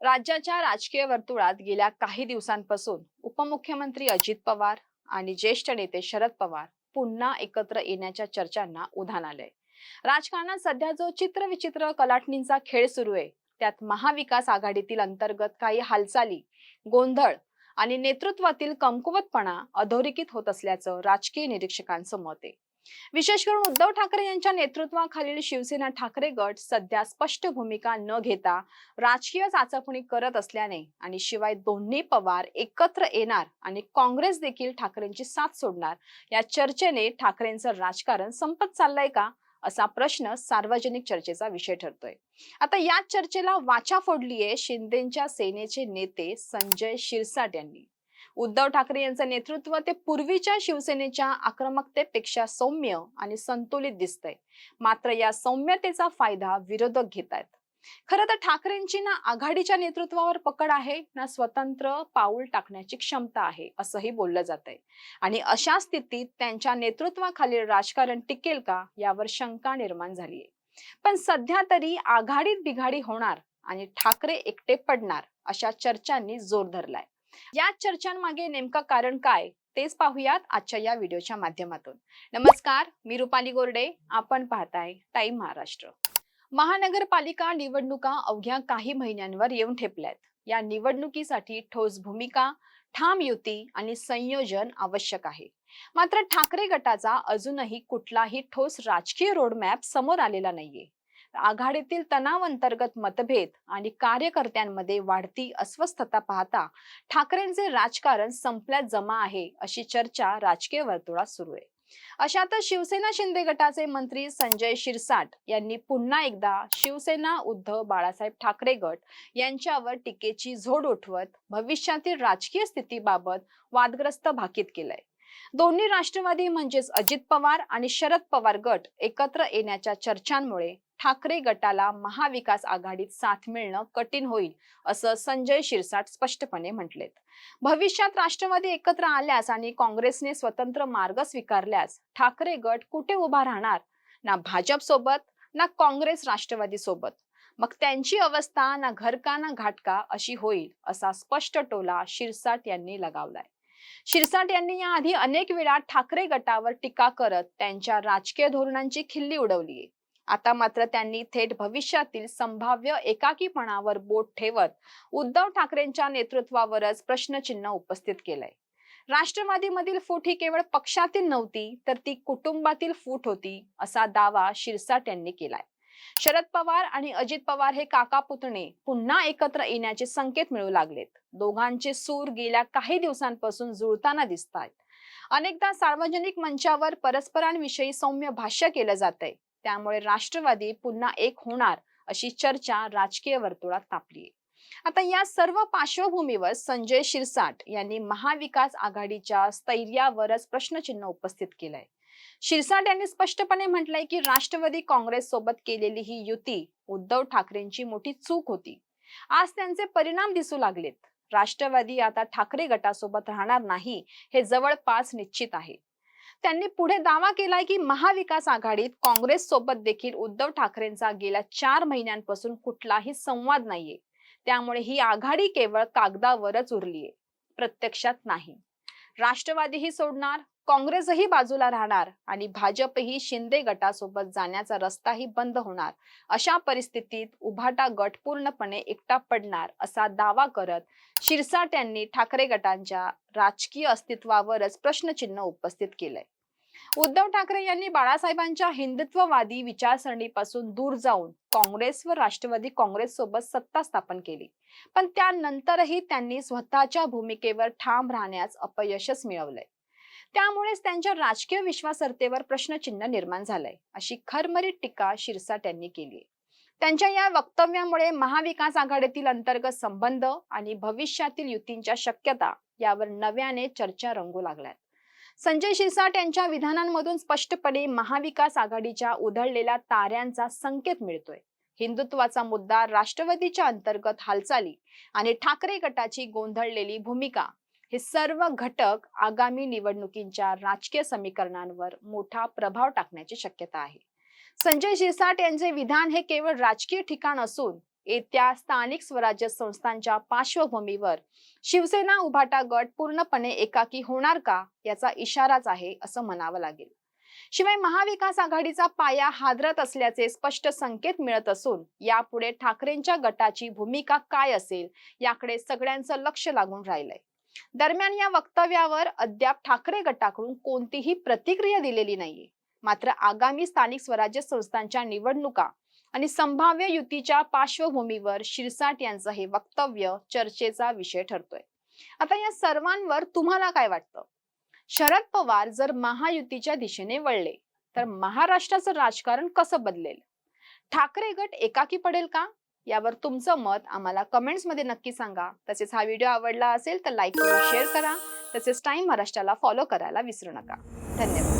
राज्याच्या राजकीय वर्तुळात गेल्या काही दिवसांपासून उपमुख्यमंत्री अजित पवार आणि ज्येष्ठ नेते शरद पवार पुन्हा एकत्र येण्याच्या चर्चांना उधाण आलंय. राजकारणात सध्या जो चित्रविचित्र कलाटणींचा खेळ सुरू आहे त्यात महाविकास आघाडीतील अंतर्गत काही हालचाली गोंधळ आणि नेतृत्वातील कमकुवतपणा अधोरेखित होत असल्याचं राजकीय निरीक्षकांचं मत आहे. विशेष करून उद्धव ठाकरे यांच्या नेतृत्वाखालील शिवसेना ठाकरे गट सध्या स्पष्ट भूमिका न घेता राजकीय चाचपणी करत असल्याने आणि शिवाय दोन्ही पवार एकत्र येणार आणि काँग्रेस देखील ठाकरेंची साथ सोडणार या चर्चेने ठाकरेंचं राजकारण संपत चाललंय का असा प्रश्न सार्वजनिक चर्चेचा विषय ठरतोय. आता या चर्चेला वाचा फोडलीये शिंदेच्या सेनेचे नेते संजय शिरसाट यांनी. उद्धव ठाकरे यांचं नेतृत्व ते पूर्वीच्या शिवसेनेच्या आक्रमकतेपेक्षा सौम्य आणि संतुलित दिसतंय. मात्र या सौम्यतेचा फायदा विरोधक घेत आहेत खरं तर ठाकरेंची ना आघाडीच्या नेतृत्वावर पकड आहे ना स्वतंत्र पाऊल टाकण्याची क्षमता आहे असंही बोललं जात आहे आणि अशा स्थितीत त्यांच्या नेतृत्वाखालील राजकारण टिकेल का यावर शंका निर्माण झालीय. पण सध्या तरी आघाडीत बिघाडी होणार आणि ठाकरे एकटे पडणार अशा चर्चांनी जोर धरलाय. या चर्चांमागे नेमकं कारण काय तेच पाहूयात आजच्या या व्हिडिओच्या माध्यमातून. नमस्कार मी रुपाली गोरडे आपण पाहताय टाईम महाराष्ट्र. महानगरपालिका निवडणुका अवघ्या काही महिन्यांवर येऊन ठेपल्यात. या निवडणुकीसाठी ठोस भूमिका ठाम युती आणि संयोजन आवश्यक आहे. मात्र ठाकरे गटाचा अजूनही कुठलाही ठोस राजकीय रोडमॅप समोर आलेला नाहीये. आघाडीतील तणाव अंतर्गत मतभेद आणि कार्यकर्त्यांमध्ये वाढती अस्वस्थता पाहता ठाकरेंचे राजकारण संपल्यात जमा आहे अशी चर्चा राजकीय वर्तुळात सुरू आहे. अशातच शिवसेना शिंदे गटाचे मंत्री संजय शिरसाट यांनी पुन्हा एकदा शिवसेना उद्धव बाळासाहेब ठाकरे गट यांच्यावर टीकेची झोड उठवत भविष्यातील राजकीय स्थितीबाबत वादग्रस्त भाकीत केलंय. दोन्ही राष्ट्रवादी म्हणजेच अजित पवार आणि शरद पवार गट एकत्र येण्याच्या चर्चांमुळे ठाकरे गटाला महाविकास आघाडीत साथ मिळणं कठीण होईल असं संजय शिरसाट स्पष्टपणे म्हटलेत. भविष्यात राष्ट्रवादी एकत्र आल्यास आणि काँग्रेसने स्वतंत्र मार्ग स्वीकारल्यास ठाकरे गट कुठे उभा राहणार? ना भाजप सोबत ना काँग्रेस राष्ट्रवादी सोबत. मग त्यांची अवस्था ना घरका ना घाटका अशी होईल असा स्पष्ट टोला शिरसाट यांनी लगावलाय. शिरसाट यांनी याआधी अनेक वेळा ठाकरे गटावर टीका करत त्यांच्या राजकीय धोरणांची खिल्ली उडवली. आता मात्र त्यांनी थेट भविष्यातील संभाव्य एकाकीपणावर बोट ठेवत उद्धव ठाकरेंच्या नेतृत्वावरच प्रश्नचिन्ह उपस्थित केलंय. राष्ट्रवादीमधील फूट ही केवळ पक्षातील नव्हती तर ती कुटुंबातील फूट होती असा दावा शिरसाट यांनी केलाय. शरद पवार आणि अजित पवार हे काका पुतणे पुन्हा एकत्र येण्याचे संकेत मिळू लागलेत. दोघांचे सूर गेल्या काही दिवसांपासून जुळताना दिसत आहेत अनेकदा सार्वजनिक मंचावर परस्परांविषयी सौम्य भाष्य केलं जात आहे त्यामुळे राष्ट्रवादी पुन्हा एक होणार अशी चर्चा राजकीय वर्तुळात तापली आता या सर्व पार्श्वभूमीवर संजय शिरसाट यांनी महाविकास आघाडीच्या स्थैर्यावरच प्रश्नचिन्ह उपस्थित केलंय. शिरसाट यांनी स्पष्टपणे म्हटलंय की राष्ट्रवादी काँग्रेस सोबत केलेली ही युती उद्धव ठाकरेंची मोठी चूक होती. आज त्यांचे परिणाम दिसू लागलेत. राष्ट्रवादी आता ठाकरे गटासोबत राहणार नाही हे जवळपास निश्चित आहे. त्यांनी पुढे दावा केलाय की महाविकास आघाडीत काँग्रेस सोबत देखील उद्धव ठाकरेंचा गेल्या चार महिन्यांपासून कुठलाही संवाद नाहीये. त्यामुळे ही आघाडी केवळ कागदावरच उरलीये. प्रत्यक्षात नाही. राष्ट्रवादीही सोडणार? काँग्रेसही बाजूला राहणार आणि भाजपही शिंदे गटासोबत जाण्याचा रस्ताही बंद होणार. अशा परिस्थितीत उभाटा गट पूर्णपणे एकटा पडणार असा दावा करत शिरसाट यांनी ठाकरे गटांच्या राजकीय अस्तित्वावरच प्रश्नचिन्ह उपस्थित केलंय. उद्धव ठाकरे यांनी बाळासाहेबांच्या हिंदुत्ववादी विचारसरणीपासून दूर जाऊन काँग्रेस व राष्ट्रवादी काँग्रेस सोबत सत्ता स्थापन केली. पण त्यानंतरही त्यांनी स्वतःच्या भूमिकेवर ठाम राहण्यास अपयशच मिळवलंय. त्यामुळेच त्यांच्या राजकीय विश्वासर्तेवर प्रश्नचिन्ह निर्माण झालंय अशी खरमरीत टीका शिरसाट यांनी केली त्यांच्या या वक्तव्यामुळे महाविकास आघाडीतील अंतर्गत संबंध आणि भविष्यातील युतींच्या शक्यता यावर नव्याने चर्चा रंगू लागल्यात. संजय शिरसाट यांच्या विधानांमधून स्पष्टपणे महाविकास आघाडीच्या उधळलेल्या ताऱ्यांचा संकेत मिळतोय. हिंदुत्वाचा मुद्दा राष्ट्रवादीच्या अंतर्गत हालचाली आणि ठाकरे गटाची गोंधळलेली भूमिका हे सर्व घटक आगामी निवडणुकींच्या राजकीय समीकरणांवर मोठा प्रभाव टाकण्याची शक्यता आहे. संजय शिरसाट यांचे विधान हे केवळ राजकीय ठिकाण असून येत्या स्थानिक स्वराज्य संस्थांच्या पार्श्वभूमीवर शिवसेना उभाटा गट पूर्णपणे एकाकी होणार का याचा इशाराच आहे असं म्हणावं लागेल. शिवाय महाविकास आघाडीचा पाया हादरत असल्याचे स्पष्ट संकेत मिळत असून यापुढे ठाकरेंच्या गटाची भूमिका काय असेल याकडे सगळ्यांचं लक्ष लागून राहिलंय. दरम्यान या वक्तव्यावर अद्याप ठाकरे गटाकडून कोणतीही प्रतिक्रिया दिलेली नाहीये. मात्र आगामी स्थानिक स्वराज्य संस्थांच्या निवडणुका आणि संभाव्य युतीच्या पार्श्वभूमीवर शिरसाट यांचं हे वक्तव्य चर्चेचा विषय ठरतोय. आता या सर्वांवर तुम्हाला काय वाटतं? शरद पवार जर महायुतीच्या दिशेने वळले तर महाराष्ट्राचं राजकारण कसं बदलेल? ठाकरे गट एकाकी पडेल का? यावर तुमचं मत आम्हाला कमेंट्समध्ये नक्की सांगा. तसेच हा व्हिडिओ आवडला असेल तर लाईक करून शेअर करा. तसेच टाइम महाराष्ट्राला फॉलो करायला विसरू नका. धन्यवाद.